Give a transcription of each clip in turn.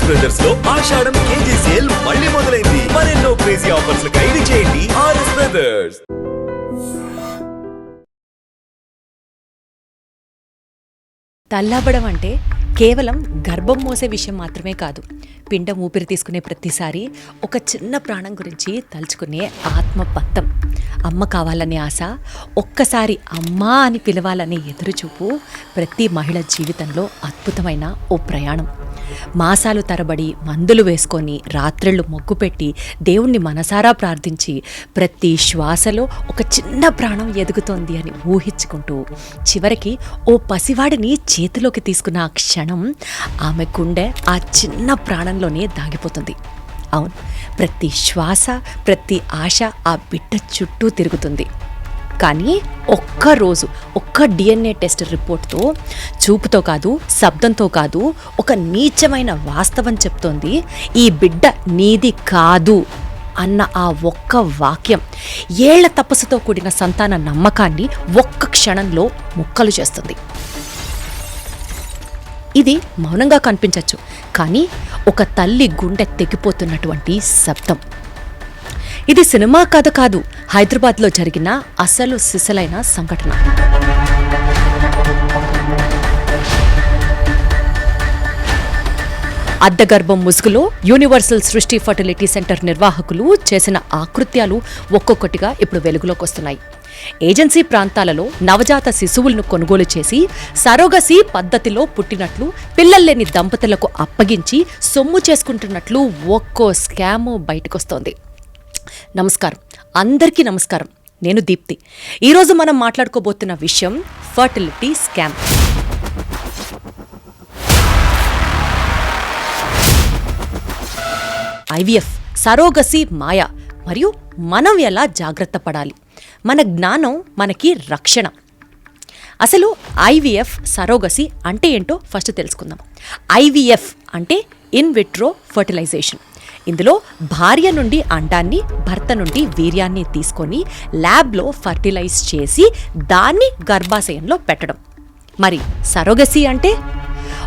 RS బ్రదర్స్లో ఆషాఢం KG sale మళ్ళీ మొదలైంది. మరెన్నో క్రేజీ ఆఫర్స్ ఖైదీ చేయండి. ఆర్ఎస్ బ్రదర్స్ తల్లాబడం అంటే కేవలం గర్భం మోసే విషయం మాత్రమే కాదు. పిండం ఊపిరి తీసుకునే ప్రతిసారి ఒక చిన్న ప్రాణం గురించి తలుచుకునే ఆత్మపత్తం. అమ్మ కావాలనే ఆశ ఒక్కసారి అమ్మా అని పిలవాలనే ఎదురుచూపు ప్రతి మహిళ జీవితంలో అద్భుతమైన ఓ ప్రయాణం. మాసాలు తరబడి మందులు వేసుకొని రాత్రిళ్ళు మొగ్గు పెట్టి దేవుణ్ణి మనసారా ప్రార్థించి ప్రతి శ్వాసలో ఒక చిన్న ప్రాణం ఎదుగుతోంది అని ఊహించుకుంటూ చివరికి ఓ పసివాడిని చేతిలోకి తీసుకున్న ఆ క్షణం ఆమె గుండె ఆ చిన్న ప్రాణంలోనే దాగిపోతుంది. అవును ప్రతి శ్వాస ప్రతి ఆశ ఆ బిడ్డ చుట్టూ తిరుగుతుంది. కానీ ఒక్క రోజు ఒక్క డిఎన్ఏ టెస్ట్ రిపోర్ట్తో చూపుతో కాదు శబ్దంతో కాదు ఒక నీచమైన వాస్తవం చెప్తోంది ఈ బిడ్డ నీది కాదు అన్న ఆ ఒక్క వాక్యం ఏళ్ళ తపస్సుతో కూడిన సంతాన నమ్మకాన్ని ఒక్క క్షణంలో ముక్కలు చేస్తుంది. ఇది మౌనంగా కనిపించవచ్చు కానీ ఒక తల్లి గుండె తెగిపోతున్నటువంటి శబ్దం. ఇది సినిమా కథ కాదు. హైదరాబాద్లో జరిగిన అసలు సిసలైన సంఘటన. అద్దగర్భం ముసుగులో యూనివర్సల్ సృష్టి ఫర్టిలిటీ సెంటర్ నిర్వాహకులు చేసిన ఆకృత్యాలు ఒక్కొక్కటిగా ఇప్పుడు వెలుగులోకి వస్తున్నాయి. ఏజెన్సీ ప్రాంతాలలో నవజాత శిశువులను కొనుగోలు చేసి సరోగసి పద్ధతిలో పుట్టినట్లు పిల్లల్లేని దంపతులకు అప్పగించి సొమ్ము చేసుకుంటున్నట్లు ఒక్కో స్కాము బయటకొస్తోంది. నమస్కారం. అందరికీ నమస్కారం. నేను దీప్తి. ఈరోజు మనం మాట్లాడుకోబోతున్న విషయం ఫర్టిలిటీ స్కామ్. ఐవీఎఫ్ సరోగసి మాయ మరియు మనం ఎలా జాగ్రత్త పడాలి? మన జ్ఞానం మనకి రక్షణ. అసలు ఐవీఎఫ్ సరోగసి అంటే ఏంటో ఫస్ట్ తెలుసుకుందాం. ఐవీఎఫ్ అంటే ఇన్ విట్రో ఫర్టిలైజేషన్. ఇందులో భార్య నుండి అండాన్ని భర్త నుండి వీర్యాన్ని తీసుకొని ల్యాబ్లో ఫర్టిలైజ్ చేసి దాన్ని గర్భాశయంలో పెట్టడం. మరి సరోగసి అంటే?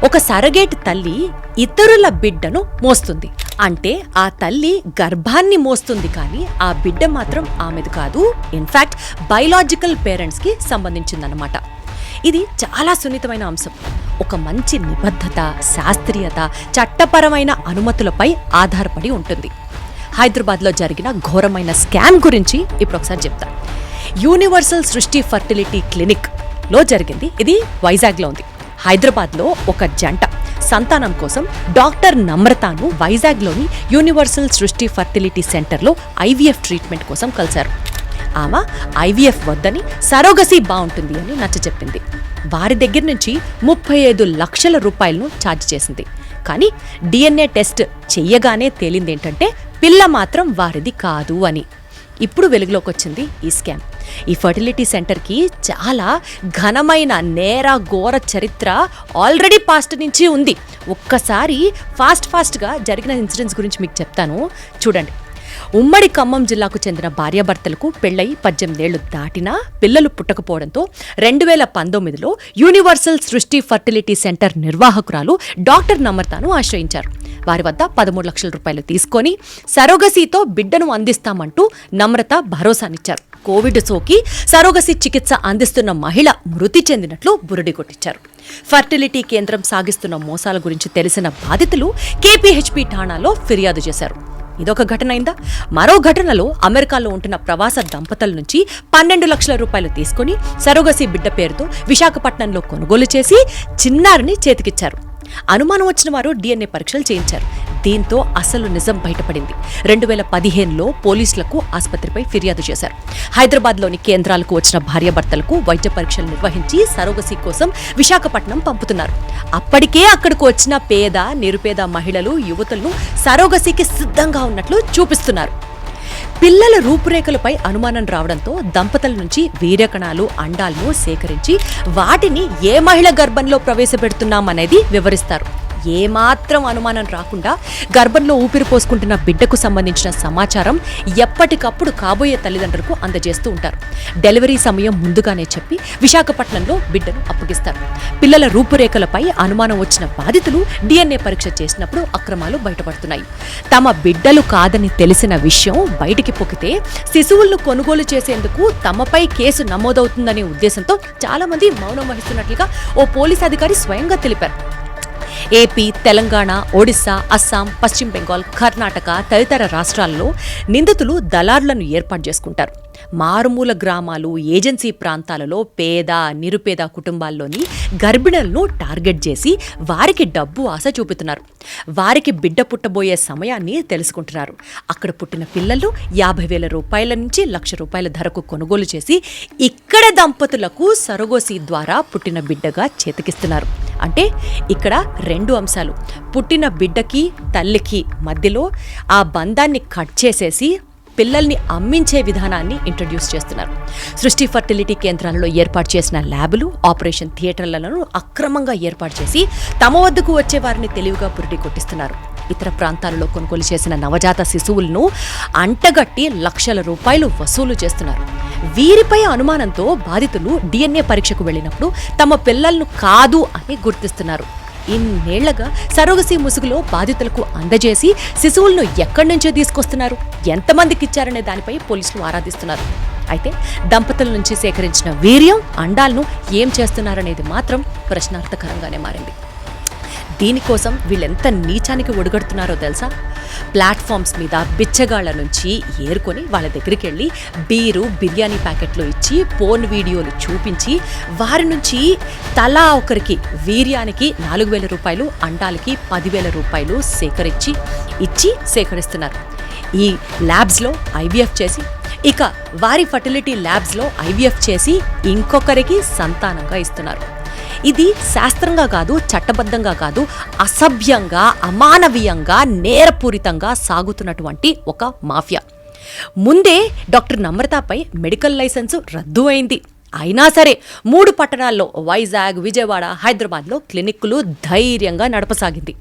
ఒక సరగేట్ తల్లి ఇతరుల బిడ్డను మోస్తుంది. అంటే ఆ తల్లి గర్భాన్ని మోస్తుంది కానీ ఆ బిడ్డ మాత్రం ఆమెది కాదు. ఇన్ఫాక్ట్ బయలాజికల్ పేరెంట్స్కి సంబంధించిందన్నమాట. ఇది చాలా సున్నితమైన అంశం. ఒక మంచి నిబద్ధత శాస్త్రీయత చట్టపరమైన అనుమతులపై ఆధారపడి ఉంటుంది. హైదరాబాద్లో జరిగిన ఘోరమైన స్కామ్ గురించి ఇప్పుడు ఒకసారి చెప్తా. యూనివర్సల్ సృష్టి ఫర్టిలిటీ క్లినిక్లో జరిగింది. ఇది వైజాగ్లో ఉంది. హైదరాబాద్లో ఒక జంట సంతానం కోసం డాక్టర్ నమ్రతాను వైజాగ్లోని యూనివర్సల్ సృష్టి ఫర్టిలిటీ సెంటర్లో ఐవీఎఫ్ ట్రీట్మెంట్ కోసం కలిశారు. ఆమె ఐవీఎఫ్ వద్దని సరోగసి బాగుంటుంది అని నచ్చ చెప్పింది. వారి దగ్గర నుంచి ముప్పై ఐదు లక్షల రూపాయలను ఛార్జ్ చేసింది. కానీ డిఎన్ఏ టెస్ట్ చెయ్యగానే తేలింది ఏంటంటే పిల్ల మాత్రం వారిది కాదు అని. ఇప్పుడు వెలుగులోకి వచ్చింది ఈ స్కామ్. ఈ ఫర్టిలిటీ సెంటర్కి చాలా ఘనమైన నేర ఘోర చరిత్ర ఆల్రెడీ పాస్ట్ నుంచి ఉంది. ఒక్కసారి ఫాస్ట్ ఫాస్ట్గా జరిగిన ఇన్సిడెంట్స్ గురించి మీకు చెప్తాను. చూడండి. ఉమ్మడి ఖమ్మం జిల్లాకు చెందిన భార్యాభర్తలకు పెళ్ళై పద్దెనిమిదేళ్ళు దాటినా పిల్లలు పుట్టకపోవడంతో రెండు వేల పంతొమ్మిదిలో యూనివర్సల్ సృష్టి ఫర్టిలిటీ సెంటర్ నిర్వాహకురాలు డాక్టర్ నమ్రతాను ఆశ్రయించారు. వారి వద్ద పదమూడు లక్షల రూపాయలు తీసుకొని సరోగసీతో బిడ్డను అందిస్తామంటూ నమ్రత భరోసానిచ్చారు. కోవిడ్ సోకి సరోగసి చికిత్స అందిస్తున్న మహిళ మృతి చెందినట్లు బురడి కొట్టించారు. ఫర్టిలిటీ కేంద్రం సాగిస్తున్న మోసాల గురించి తెలిసిన బాధితులు కేపీహెచ్పి ఠాణాలో ఫిర్యాదు చేశారు. ఇదొక ఘటన అయిందా? మరో ఘటనలో అమెరికాలో ఉంటున్న ప్రవాస దంపతుల నుంచి పన్నెండు లక్షల రూపాయలు తీసుకుని సరోగసి బిడ్డ పేరుతో విశాఖపట్నంలో కొనుగోలు చేసి చిన్నారిని చేతికిచ్చారు. అనుమానం వచ్చిన వారు డిఎన్ఏ పరీక్షలు చేయించారు. దీంతో అసలు నిజం బయటపడింది. రెండు వేల పదిహేనులో పోలీసులకు ఆసుపత్రిపై ఫిర్యాదు చేశారు. హైదరాబాద్లోని కేంద్రాలకు వచ్చిన భార్యాభర్తలకు వైద్య పరీక్షలు నిర్వహించి సరోగసి కోసం విశాఖపట్నం పంపుతున్నారు. అప్పటికే అక్కడికి వచ్చిన పేద నిరుపేద మహిళలు యువతులను సరోగసికి సిద్ధంగా ఉన్నట్లు చూపిస్తున్నారు. పిల్లల రూపురేఖలపై అనుమానం రావడంతో దంపతుల నుంచి వీర్యకణాలు అండాలను సేకరించి వాటిని ఏ మహిళ గర్భంలో ప్రవేశపెడుతున్నామనేది వివరిస్తారు. ఏమాత్రం అనుమానం రాకుండా గర్భంలో ఊపిరి పోసుకుంటున్న బిడ్డకు సంబంధించిన సమాచారం ఎప్పటికప్పుడు కాబోయే తల్లిదండ్రులకు అందజేస్తూ ఉంటారు. డెలివరీ సమయం ముందుగానే చెప్పి విశాఖపట్నంలో బిడ్డను అప్పగిస్తారు. పిల్లల రూపురేఖలపై అనుమానం వచ్చిన బాధితులు డిఎన్ఏ పరీక్ష చేసినప్పుడు అక్రమాలు బయటపడుతున్నాయి. తమ బిడ్డలు కాదని తెలిసిన విషయం బయటికి పొక్కితే శిశువులను కొనుగోలు చేసేందుకు తమపై కేసు నమోదవుతుందనే ఉద్దేశంతో చాలామంది మౌనం వహిస్తున్నట్లుగా ఓ పోలీస్ అధికారి స్వయంగా తెలిపారు. ఏపీ తెలంగాణ ఒడిశా అస్సాం పశ్చిమ బెంగాల్ కర్ణాటక తదితర రాష్ట్రాల్లో నిందితులు దళార్లను ఏర్పాటు చేసుకుంటారు. మారుమూల గ్రామాలు ఏజెన్సీ ప్రాంతాలలో పేద నిరుపేద కుటుంబాల్లోని గర్భిణులను టార్గెట్ చేసి వారికి డబ్బు ఆశ చూపుతున్నారు. వారికి బిడ్డ పుట్టబోయే సమయాన్ని తెలుసుకుంటున్నారు. అక్కడ పుట్టిన పిల్లలు యాభై వేల రూపాయల నుంచి లక్ష రూపాయల ధరకు కొనుగోలు చేసి ఇక్కడ దంపతులకు సరగోసి ద్వారా పుట్టిన బిడ్డగా చేతికిస్తున్నారు. అంటే ఇక్కడ రెండు అంశాలు. పుట్టిన బిడ్డకి తల్లికి మధ్యలో ఆ బంధాన్ని కట్ చేసేసి పిల్లల్ని అమ్మించే విధానాన్ని ఇంట్రడ్యూస్ చేస్తున్నారు. సృష్టి ఫర్టిలిటీ కేంద్రాలలో ఏర్పాటు చేసిన ల్యాబులు ఆపరేషన్ థియేటర్లను అక్రమంగా ఏర్పాటు చేసి తమ వద్దకు వచ్చే వారిని తెలివిగా పురిటి కొట్టిస్తున్నారు. ఇతర ప్రాంతాలలో కొనుగోలు చేసిన నవజాత శిశువులను అంటగట్టి లక్షల రూపాయలు వసూలు చేస్తున్నారు. వీరిపై అనుమానంతో బాధితులు డిఎన్ఏ పరీక్షకు వెళ్ళినప్పుడు తమ పిల్లలను కాదు అని గుర్తిస్తున్నారు. ఇన్నేళ్ళగా సరోగసి ముసుగులో బాధితులకు అందజేసి శిశువులను ఎక్కడి నుంచో తీసుకొస్తున్నారు. ఎంతమందికి ఇచ్చారనే దానిపై పోలీసులు ఆరాధిస్తున్నారు. అయితే దంపతుల నుంచి సేకరించిన వీర్యం అండాలను ఏం చేస్తున్నారనేది మాత్రం ప్రశ్నార్థకరంగానే మారింది. దీనికోసం వీళ్ళెంత నీచానికి ఒడిగడుతున్నారో తెలుసా? ప్లాట్ఫామ్స్ మీద బిచ్చగాళ్ళ నుంచి ఏరుకొని వాళ్ళ దగ్గరికి వెళ్ళి బీరు బిర్యానీ ప్యాకెట్లు ఇచ్చి పోన్ వీడియోలు చూపించి వారి నుంచి తలా ఒకరికి వీర్యానికి నాలుగు వేల రూపాయలు అండాలకి పదివేల రూపాయలు సేకరించి ఇచ్చి సేకరిస్తున్నారు. ఈ ల్యాబ్స్లో ఐవీఎఫ్ చేసి ఇక వారి ఫర్టిలిటీ ల్యాబ్స్లో ఐవీఎఫ్ చేసి ఇంకొకరికి సంతానంగా ఇస్తున్నారు. ఇది శాస్త్రంగా కాదు చట్టబద్ధంగా కాదు అసభ్యంగా అమానవీయంగా నేరపూరితంగా సాగుతున్నటువంటి ఒక మాఫియా. ముందే డాక్టర్ నమ్రతపై మెడికల్ లైసెన్సు రద్దు అయింది. అయినా సరే మూడు పట్టణాల్లో వైజాగ్ విజయవాడ హైదరాబాద్లో క్లినిక్లు ధైర్యంగా నడపసాగింది.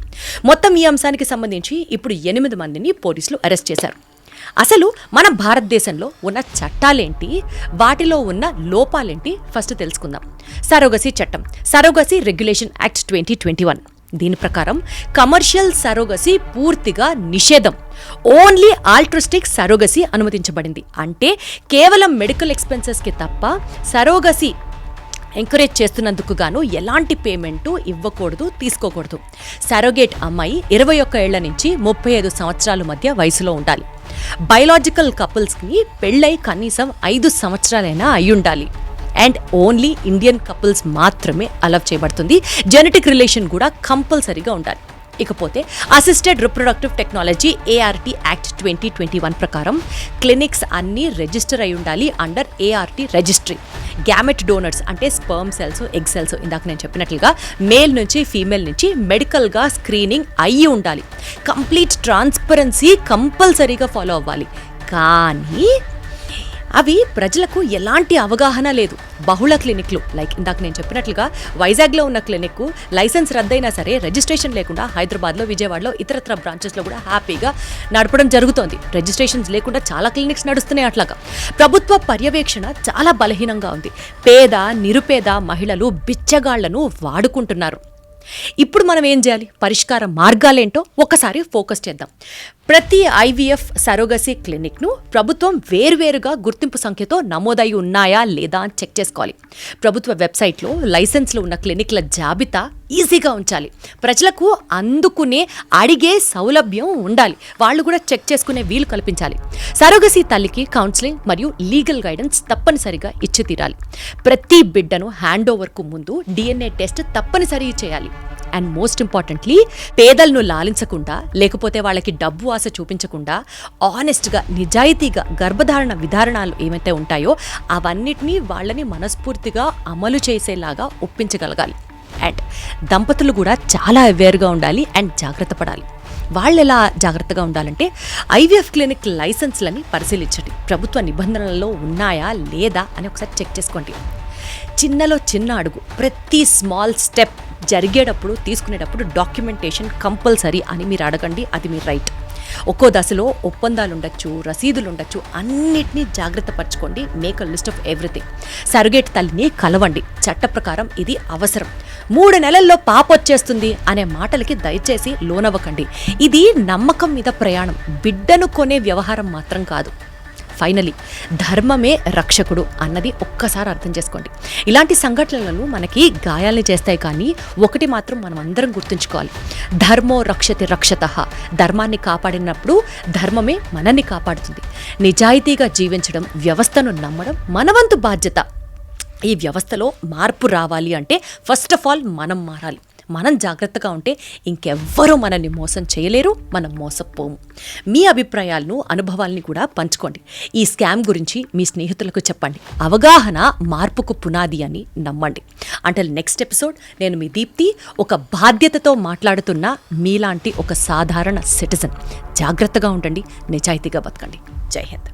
మొత్తం ఈ అంశానికి సంబంధించి ఇప్పుడు ఎనిమిది మందిని పోలీసులు అరెస్ట్ చేశారు. అసలు మన భారతదేశంలో ఉన్న చట్టాలేంటి? వాటిలో ఉన్న లోపాలేంటి? ఫస్ట్ తెలుసుకుందాం. సరోగసి చట్టం surrogacy regulation act twenty twenty one. దీని ప్రకారం కమర్షియల్ సరోగసి పూర్తిగా నిషేధం. ఓన్లీ ఆల్ట్రిస్టిక్ సరోగసి అనుమతించబడింది. అంటే కేవలం మెడికల్ ఎక్స్పెన్సెస్కి తప్ప సరోగసి ఎంకరేజ్ చేస్తున్నందుకు గాను ఎలాంటి పేమెంట్ ఇవ్వకూడదు తీసుకోకూడదు. సారోగేట్ అమ్మాయి ఇరవై ఒక్క ఏళ్ళ నుంచి ముప్పై ఐదు సంవత్సరాల మధ్య వయసులో ఉండాలి. బయలాజికల్ కపుల్స్కి పెళ్ళై కనీసం ఐదు సంవత్సరాలైనా అయ్యుండాలి. ఉండాలి అండ్ ఓన్లీ ఇండియన్ కపుల్స్ మాత్రమే అలవ్ చేయబడుతుంది. జెనెటిక్ రిలేషన్ కూడా కంపల్సరీగా ఉండాలి. ఇకపోతే assisted reproductive technology ART act twenty twenty one ప్రకారం క్లినిక్స్ అన్నీ రిజిస్టర్ అయి ఉండాలి under ART registry gamete donors అంటే స్పర్మ్ సెల్స్ ఎగ్ సెల్స్ ఇందాక నేను చెప్పినట్లుగా మేల్ నుంచి ఫీమేల్ నుంచి మెడికల్గా స్క్రీనింగ్ అయ్యి ఉండాలి. కంప్లీట్ ట్రాన్స్పరెన్సీ కంపల్సరీగా ఫాలో అవ్వాలి. కానీ అవి ప్రజలకు ఎలాంటి అవగాహన లేదు. బహుళ క్లినిక్లు లైక్ ఇందాక నేను చెప్పినట్లుగా వైజాగ్లో ఉన్న క్లినిక్ లైసెన్స్ రద్దయినా సరే రిజిస్ట్రేషన్ లేకుండా హైదరాబాద్లో విజయవాడలో ఇతరత్ర బ్రాంచెస్లో కూడా హ్యాపీగా నడపడం జరుగుతోంది. రిజిస్ట్రేషన్స్ లేకుండా చాలా క్లినిక్స్ నడుస్తున్నాయి అట్లాగా. ప్రభుత్వ పర్యవేక్షణ చాలా బలహీనంగా ఉంది. పేద నిరుపేద మహిళలు బిచ్చగాళ్ళను వాడుకుంటున్నారు. ఇప్పుడు మనం ఏం చేయాలి? పరిష్కార మార్గాలేంటో ఒకసారి ఫోకస్ చేద్దాం. ప్రతి ఐవీఎఫ్ సరోగసీ క్లినిక్ను ప్రభుత్వం వేరువేరుగా గుర్తింపు సంఖ్యతో నమోదై ఉన్నాయా లేదా అని చెక్ చేసుకోవాలి. ప్రభుత్వ వెబ్సైట్లో లైసెన్స్లు ఉన్న క్లినిక్ల జాబితా ఈజీగా ఉంచాలి. ప్రజలకు అందుకునే అడిగే సౌలభ్యం ఉండాలి. వాళ్ళు కూడా చెక్ చేసుకునే వీలు కల్పించాలి. సరోగసీ తల్లికి కౌన్సిలింగ్ మరియు లీగల్ గైడెన్స్ తప్పనిసరిగా ఇచ్చి తీరాలి. ప్రతి బిడ్డను హ్యాండ్ ఓవర్కు ముందు డిఎన్ఏ టెస్ట్ తప్పనిసరి చేయాలి. అండ్ మోస్ట్ ఇంపార్టెంట్లీ పేదలను లాలించకుండా లేకపోతే వాళ్ళకి డబ్బు ఆశ చూపించకుండా ఆనెస్ట్గా నిజాయితీగా గర్భధారణ విధారణాలు ఏమైతే ఉంటాయో అవన్నిటినీ వాళ్ళని మనస్ఫూర్తిగా అమలు చేసేలాగా ఒప్పించగలగాలి. అండ్ దంపతులు కూడా చాలా అవేర్గా ఉండాలి అండ్ జాగ్రత్త పడాలి. వాళ్ళు ఎలా జాగ్రత్తగా ఉండాలంటే ఐవీఎఫ్ క్లినిక్ లైసెన్స్లని పరిశీలించండి. ప్రభుత్వ నిబంధనలలో ఉన్నాయా లేదా అని ఒకసారి చెక్ చేసుకోండి. చిన్నలో చిన్న అడుగు ప్రతి స్మాల్ స్టెప్ జరిగేటప్పుడు తీసుకునేటప్పుడు డాక్యుమెంటేషన్ కంపల్సరీ అని మీరు అడగండి అది మీ రైట్ ఒక్కో దశలో ఒప్పందాలు ఉండొచ్చు రసీదులు ఉండొచ్చు అన్నిటినీ జాగ్రత్త పరచుకోండి make a list of everything. Surrogate తల్లిని కలవండి. చట్ట ప్రకారం ఇది అవసరం. మూడు నెలల్లో పాప వచ్చేస్తుంది అనే మాటలకి దయచేసి లోనవ్వకండి. ఇది నమ్మకం మీద ప్రయాణం. బిడ్డను కొనే వ్యవహారం మాత్రం కాదు. ఫైనలీ ధర్మమే రక్షకుడు అన్నది ఒక్కసారి అర్థం చేసుకోండి. ఇలాంటి సంఘటనలను మనకి గాయాల్ని చేస్తాయి కానీ ఒకటి మాత్రం మనం అందరం గుర్తుంచుకోవాలి. ధర్మో రక్షతి రక్షత. ధర్మాన్ని కాపాడినప్పుడు ధర్మమే మనల్ని కాపాడుతుంది. నిజాయితీగా జీవించడం వ్యవస్థను నమ్మడం మనవంతు బాధ్యత. ఈ వ్యవస్థలో మార్పు రావాలి అంటే ఫస్ట్ ఆఫ్ ఆల్ మనం మారాలి. మనం జాగ్రత్తగా ఉంటే ఇంకెవ్వరూ మనల్ని మోసం చేయలేరు మనం మోసపోము. మీ అభిప్రాయాలను అనుభవాల్ని కూడా పంచుకోండి. ఈ స్కామ్ గురించి మీ స్నేహితులకు చెప్పండి. అవగాహన మార్పుకు పునాది అని నమ్మండి. అంటే నెక్స్ట్ ఎపిసోడ్ నేను మీ దీప్తి ఒక బాధ్యతతో మాట్లాడుతున్న మీలాంటి ఒక సాధారణ సిటిజన్ జాగ్రత్తగా ఉండండి నిజాయితీగా బతకండి. జై హింద్.